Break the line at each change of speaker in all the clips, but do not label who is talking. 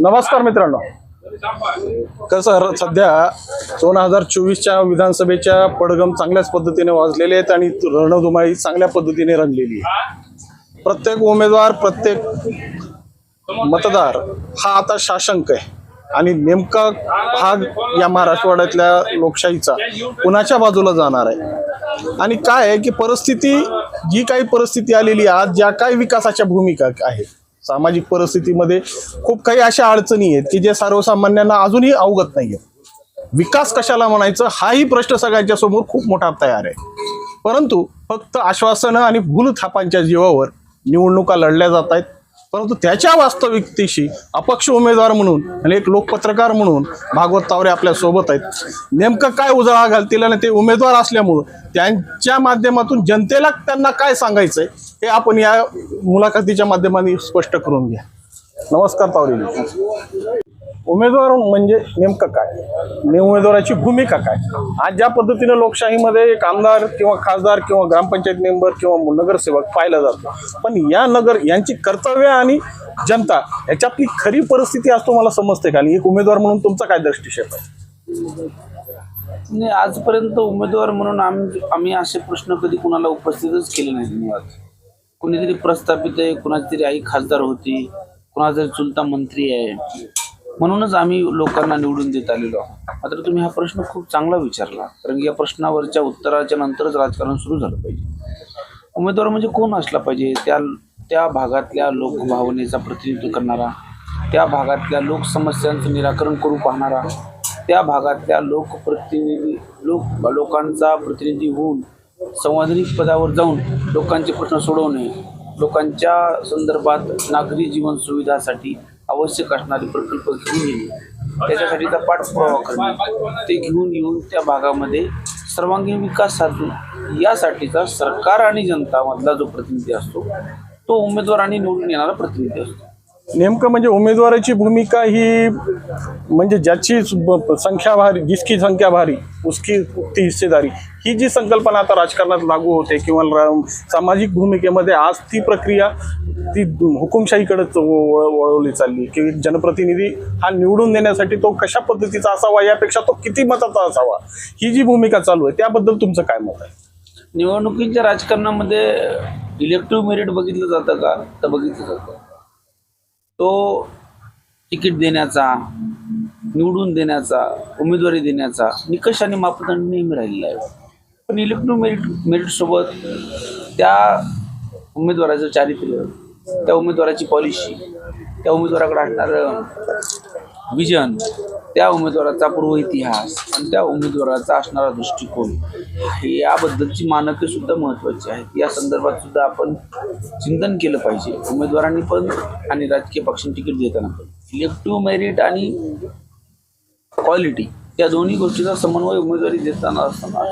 नमस्कार मित्रांनो. कसं सध्या दोन हजार चोवीसच्या विधानसभेच्या पडगम चांगल्याच पद्धतीने वाजलेले आहेत आणि रणधुमाळी चांगल्या पद्धतीने रंगलेली आहे. प्रत्येक उमेदवार प्रत्येक मतदार हा आता शासंक आहे. आणि नेमका भाग या महाराष्ट्रवाड्यातल्या लोकशाहीचा कुणाच्या बाजूला जाणार आहे? आणि काय आहे की परिस्थिती जी काही परिस्थिती आलेली आहे आज ज्या काही विकासाच्या भूमिका आहेत सामाजिक परिस्थितीमध्ये खूप काही अशा अडचणी आहेत की जे सर्वसामान्यांना अजूनही अवगत नाही आहेत विकास कशाला म्हणायचं? हाही प्रश्न सगळ्यांच्या समोर खूप मोठा तयार आहे. परंतु फक्त आश्वासनं आणि भूलथापांच्या जीवावर निवडणुका लढल्या जात आहेत. परंतु त्याच्या वास्तविकतेशी अपक्ष उमेदवार म्हणून आणि एक लोकपत्रकार म्हणून भागवत तावरे आपल्यासोबत आहेत. नेमकं काय उजळा घालतील आणि ते उमेदवार असल्यामुळं त्यांच्या माध्यमातून जनतेला त्यांना काय सांगायचं आहे हे आपण या मुलाखतीच्या माध्यमाने स्पष्ट करून घ्या. नमस्कार तावरे. उमेदवार म्हणजे नेमकं काय? ने उमेदवाराची भूमिका काय? आज ज्या पद्धतीनं लोकशाहीमध्ये एक आमदार किंवा खासदार किंवा ग्रामपंचायत मेंबर किंवा नगरसेवक पाहिलं जातं पण या नगर यांची कर्तव्य आणि जनता याच्यातली खरी परिस्थिती आज तुम्हाला समजते का? आणि एक उमेदवार म्हणून तुमचा काय दृष्टिक्षेप आहे?
आजपर्यंत उमेदवार म्हणून आम्ही आम्ही असे प्रश्न कधी कुणाला उपस्थितच केले नाही मुळात कुणीतरी प्रस्थापित आहे कुणाची तरी आई खासदार होती कुणाचा चुलता मंत्री आहे. म्हणूनच आम्ही लोकांना निवडून देत आलेलो आहोत. मात्र तुम्ही हा प्रश्न खूप चांगला विचारला कारण की या प्रश्नावरच्या उत्तराच्या नंतरच राजकारण सुरू झालं पाहिजे. उमेदवार म्हणजे कोण असला पाहिजे? त्या त्या भागातल्या लोकभावनेचा प्रतिनिधित्व करणारा त्या भागातल्या लोकसमस्यांचं निराकरण करू पाहणारा त्या भागातल्या लोकप्रतिनिधी लोक लोकांचा प्रतिनिधी होऊन संवादिक पदावर जाऊन लोकांचे प्रश्न सोडवणे लोकांच्या संदर्भात नागरी जीवन सुविधासाठी आवश्यक असणारे प्रकल्प घेऊन येणे त्याच्यासाठीचा पाठपुरावा करणे ते घेऊन येऊन त्या भागामध्ये सर्वांगीण विकास साधून यासाठीचा सरकार आणि जनतामधला जो प्रतिनिधी असतो तो उमेदवार आणि निवडून येणारा प्रतिनिधी असतो.
नेमकं म्हणजे उमेदवाराची भूमिका ही म्हणजे ज्याची संख्या भारी जिसकी संख्या भारी उसकी उक्ती हिस्सेदारी ही जी संकल्पना आता राजकारणात लागू होते किंवा रा- सामाजिक भूमिकेमध्ये आज ती प्रक्रिया ती हुकुमशाहीकडेच वळ- वळवली चालली की जनप्रतिनिधी हा निवडून देण्यासाठी तो कशा पद्धतीचा असावा यापेक्षा तो किती मताचा असावा ही जी भूमिका चालू आहे त्याबद्दल तुमचं काय मत आहे?
निवडणुकीच्या राजकारणामध्ये इलेक्टिव्ह मेरिट बघितलं जातं का? तर बघितलं जातं. तो तिकीट देण्याचा निवडून देण्याचा उमेदवारी देण्याचा निकष आणि मापदंड नेहमी राहिलेला आहे. पण इलेक्ट्रो मेरिट मेरिटसोबत त्या उमेदवाराचं चारित्र्य त्या उमेदवाराची पॉलिसी त्या उमेदवाराकडे असणारं विजन त्या उमेदवाराचा पूर्व इतिहास आणि त्या उमेदवाराचा असणारा दृष्टिकोन हे याबद्दलची मानके सुद्धा महत्त्वाची आहेत. या संदर्भात सुद्धा आपण चिंतन केलं पाहिजे. उमेदवारांनी पण आणि राजकीय पक्षांनी तिकीट देताना पण. इलेक्टिव्ह मेरिट आणि क्वालिटी या दोन्ही गोष्टीचा समन्वय उमेदवारी देताना असताना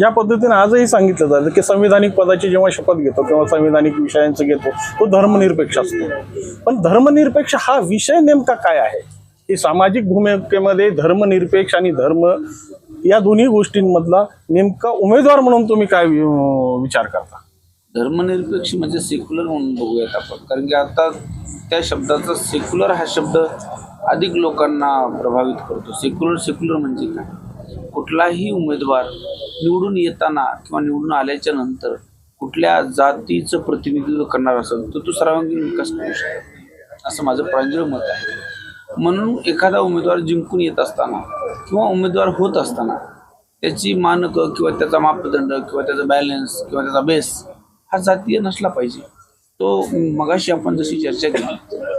या पद्धतीने आजही सांगितलं जातं की संविधानिक पदाची जेव्हा शपथ घेतो किंवा संविधानिक विषयांचं घेतो तो धर्मनिरपेक्ष असतो. पण धर्मनिरपेक्ष हा विषय नेमका काय आहे? की सामाजिक भूमिकेमध्ये धर्मनिरपेक्ष आणि धर्म या दोन्ही गोष्टींमधला नेमका उमेदवार म्हणून तुम्ही काय विचार करता?
धर्मनिरपेक्ष म्हणजे सेक्युलर म्हणून बघूयात आपण. कारण की आता त्या शब्दाचा सेक्युलर हा शब्द अधिक लोकांना प्रभावित करतो. सेक्युलर सेक्युलर म्हणजे काय? कुठलाही उमेदवार निवडून येताना किंवा निवडून आल्याच्यानंतर कुठल्या जातीचं प्रतिनिधित्व करणार असेल तर तो सर्वांगीण विकास करू शकतो. असं माझं प्रांजळ मत आहे. म्हणून एखादा उमेदवार जिंकून येत असताना किंवा उमेदवार होत असताना त्याची मानकं किंवा त्याचा मापदंड किंवा त्याचा बॅलन्स किंवा त्याचा बेस हा जातीय नसला पाहिजे. तो मगाशी आपण जशी चर्चा केली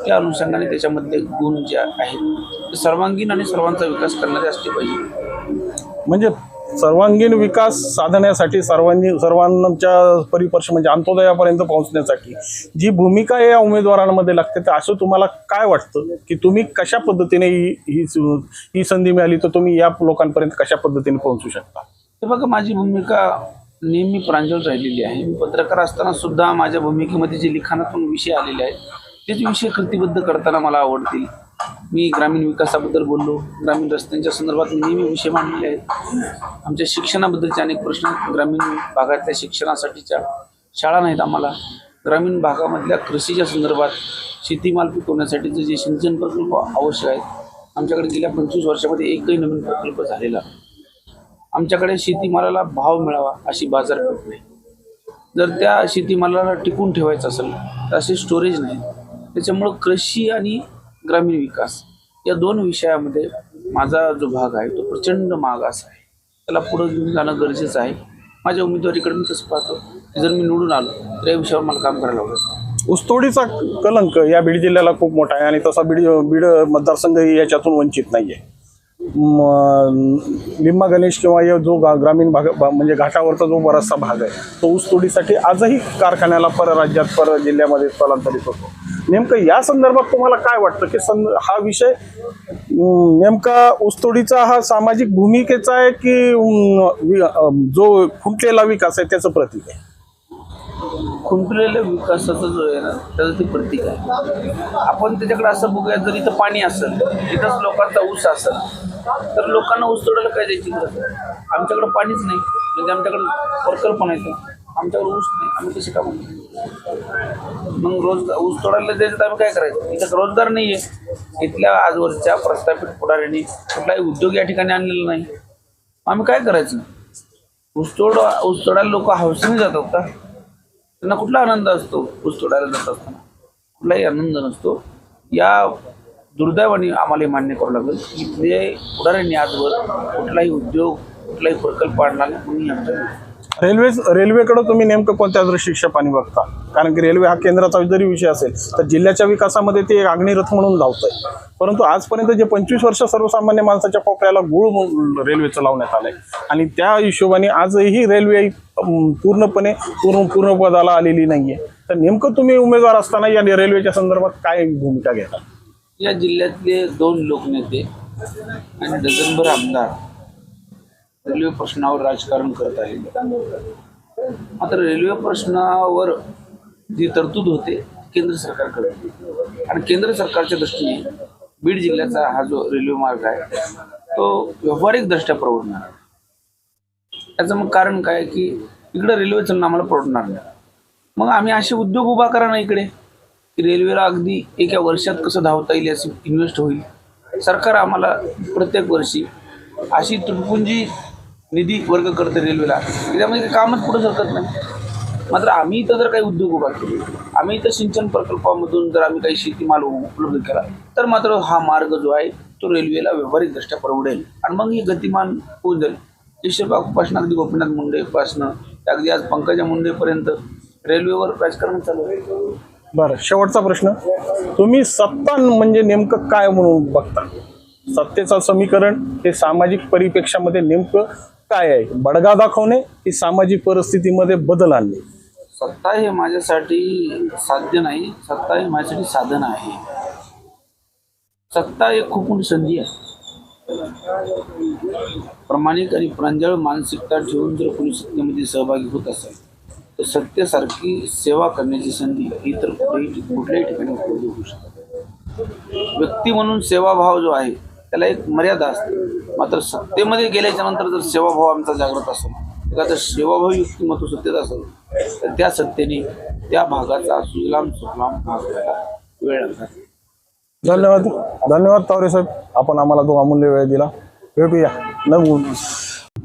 त्या अनुषंगाने त्याच्यामध्ये गुण जे आहेत ते सर्वांगीण आणि सर्वांचा विकास करणारे असले पाहिजे.
म्हणजे सर्वांगीण विकास साधण्यासाठी सर्वांनी सर्वांच्या परिपर्श म्हणजे अंत्योदयापर्यंत पोहोचण्यासाठी जी भूमिका या उमेदवारांमध्ये लागते तर असं तुम्हाला काय वाटतं? की तुम्ही कशा पद्धतीने ही ही ही संधी मिळाली तर तुम्ही या लोकांपर्यंत कशा पद्धतीने पोहोचू शकता?
तर बघा माझी भूमिका नेहमी प्रांजळ राहिलेली आहे. मी पत्रकार असताना सुद्धा माझ्या भूमिकेमध्ये जे लिखाणातून विषय आलेले आहेत तेच विषय कृतीबद्ध करताना मला आवडतील. मी ग्रामीण विकासाबद्दल बोललो. ग्रामीण रस्त्यांच्या संदर्भात मी नेहमी विषय मांडलेले आहेत. आमच्या शिक्षणाबद्दलचे अनेक प्रश्न ग्रामीण भागातल्या शिक्षणासाठीच्या शाळा नाहीत आम्हाला. ग्रामीण भागामधल्या कृषीच्या संदर्भात शेतीमाल पिकवण्यासाठीचं जे सिंचन प्रकल्प आवश्यक आहेत आमच्याकडे गेल्या पंचवीस वर्षामध्ये एकही नवीन प्रकल्प झालेला आमच्याकडे शेतीमालाला भाव मिळावा अशी बाजारपेठ नाही. जर त्या शेतीमालाला टिकून ठेवायचं असेल तर असे स्टोरेज नाही त्याच्यामुळं कृषी आणि ग्रामीण विकास या दोन विषयामध्ये माझा जो भाग आहे तो प्रचंड मागास आहे. त्याला पुढं घेऊन जाणं गरजेचं आहे. माझ्या उमेदवारीकडे मी तसं पाहतो की जर मी निवडून आलो तर या विषयावर मला काम करायला आवडेल.
ऊसतोडीचा कलंक या बीड जिल्ह्याला खूप मोठा आहे आणि तसा बीड बीड मतदारसंघही याच्यातून वंचित नाही आहे म- लिंबा गणेश किंवा या जो गा- ग्रामीण भाग भा- म्हणजे घाटावरचा जो बराचसा भाग आहे तो ऊसतोडीसाठी आजही कारखान्याला परराज्यात पर जिल्ह्यामध्ये स्थलांतरित होतो. नेमकं या संदर्भात तुम्हाला काय वाटतं की सं हा विषय नेमका ऊसतोडीचा हा सामाजिक भूमिकेचा आहे की वि- जो खुंटलेला विकास आहे त्याचं प्रतीक आहे?
खुंटलेल्या विकासाचा जो आहे ना त्याचं ते प्रतीक आहे. आपण त्याच्याकडे असं बघूया जर इथं पाणी असेल इथंच लोकांचा ऊस असेल तर लोकांना ऊस तोडायला काय द्यायची गरज? आमच्याकडं पाणीच नाही म्हणजे आमच्याकडं वर्कर पण आहे आमच्यावर ऊस नाही आम्ही कशी काम मग रोज ऊस तोडायला द्यायचं तर आम्ही काय करायचं? इथं रोजगार नाही आहे इथल्या आजवरच्या प्रस्थापित पुढाऱ्यांनी कुठलाही उद्योग या ठिकाणी आणलेला नाही. आम्ही काय करायचं? ऊस तोड ऊस तोडायला लोक हौसेने जातात का? त्यांना कुठला आनंद असतो ऊस तोडायला जात असताना? कुठलाही आनंद नसतो. या दुर्दैवाने आम्हाला मान्य करावं लागेल की इथले पुढाऱ्यांनी आजवर कुठलाही उद्योग कुठलाही प्रकल्प आणला नाही म्हणून आमच्या
रेल्वेच रेल्वेकडे तुम्ही नेमकं कोणत्या दृष्टिक्षेपाने बघता? कारण की रेल्वे हा केंद्राचा जरी विषय असेल तर जिल्ह्याच्या विकासामध्ये ते एक अग्निरथ म्हणून लावत आहे परंतु आजपर्यंत जे पंचवीस वर्ष सर्वसामान्य माणसाच्या कोपऱ्याला गुळ रेल्वेचं लावण्यात आलंय. आणि त्या हिशोबाने आजही रेल्वे पूर्णपणे पूर्ण पूर्णपदाला आलेली नाहीये. तर नेमकं तुम्ही उमेदवार असताना या रेल्वेच्या संदर्भात काय भूमिका घेता?
या जिल्ह्यातले दोन लोकनेते आणि डझनभर आमदार रेल्वे प्रश्नावर राजकारण करत आहे. मात्र रेल्वे प्रश्नावर जी तरतूद होते केंद्र सरकारकडे आणि केंद्र सरकारच्या दृष्टीने बीड जिल्ह्याचा हा जो रेल्वे मार्ग आहे तो व्यावहारिक दृष्ट्या परवडणार आहे. त्याचं मग कारण काय की इकडं रेल्वे चालणं आम्हाला परवडणार नाही. मग आम्ही असे उद्योग उभा करा ना इकडे. की रेल्वेला अगदी एका वर्षात कसं धावता येईल याची इन्व्हेस्ट होईल. सरकार आम्हाला प्रत्येक वर्षी अशी तुटपुंजी निधी वर्ग करते रेल्वेला त्याच्यामध्ये कामच पुढे सरकत नाही. मात्र आम्ही इथं जर काही उद्योग उभा केले आम्ही इथं सिंचन प्रकल्पामधून जर आम्ही काही शेतीमाल उपलब्ध केला तर मात्र हा मार्ग जो आहे तो रेल्वेला व्यावहारिकदृष्ट्या परवडेल. आणि मग ही गतिमान होऊन जाईल ईश्वरबागपासून अगदी गोपीनाथ मुंडेपासनं अगदी आज पंकजा मुंडेपर्यंत रेल्वेवर राजकारण चालू आहे.
बरं शेवटचा प्रश्न. तुम्ही सत्ता म्हणजे नेमकं काय म्हणून बघता? सत्तेचं समीकरण हे सामाजिक परिप्रेक्षामध्ये नेमकं काय आहे? बडगा दाखवणे की सामाजिक परिस्थितीमध्ये बदल आणणे?
सत्ता हे माझ्यासाठी साध्य नाही सत्ता हे माझ्यासाठी साधन आहे. सत्ता एक खूप मोठी संधी आहे. प्रामाणिक आणि प्रांजळ मानसिकता ठेवून जर कोणी सत्तेमध्ये सहभागी होत असेल तर सत्तेसारखी सेवा करण्याची संधी ही तर कुठेही कुठल्याही ठिकाणी उपलब्ध होऊ शकते. व्यक्ती म्हणून सेवाभाव जो आहे त्याला एक मर्यादा असते. मात्र सत्तेमध्ये गेल्याच्यानंतर जर सेवाभाव आमचा जागृत असेल एखादं सेवाभाव युक्तिमत्व सत्तेत असेल तर त्या सत्तेने त्या भागाचा सुजलाम सुफलाम भाग व्हायला वेळ लागणार.
धन्यवाद. धन्यवाद तावरे साहेब. आपण आम्हाला तो अमूल्य वेळ दिला. भेटूया. नवीन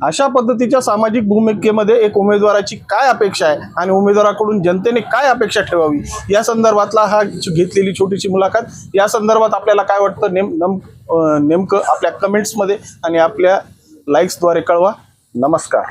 अशा पद्धतीच्या सामाजिक भूमिकेमध्ये एक उमेदवाराची काय अपेक्षा आहे आणि उमेदवाराकडून जनतेने काय अपेक्षा ठेवावी? या संदर्भातला हा घेतलेली छोटीशी मुलाखत. या संदर्भात आपल्याला काय वाटतं नेम नम नेमकं आपल्या कमेंट्समध्ये आणि आपल्या लाईक्सद्वारे कळवा. नमस्कार.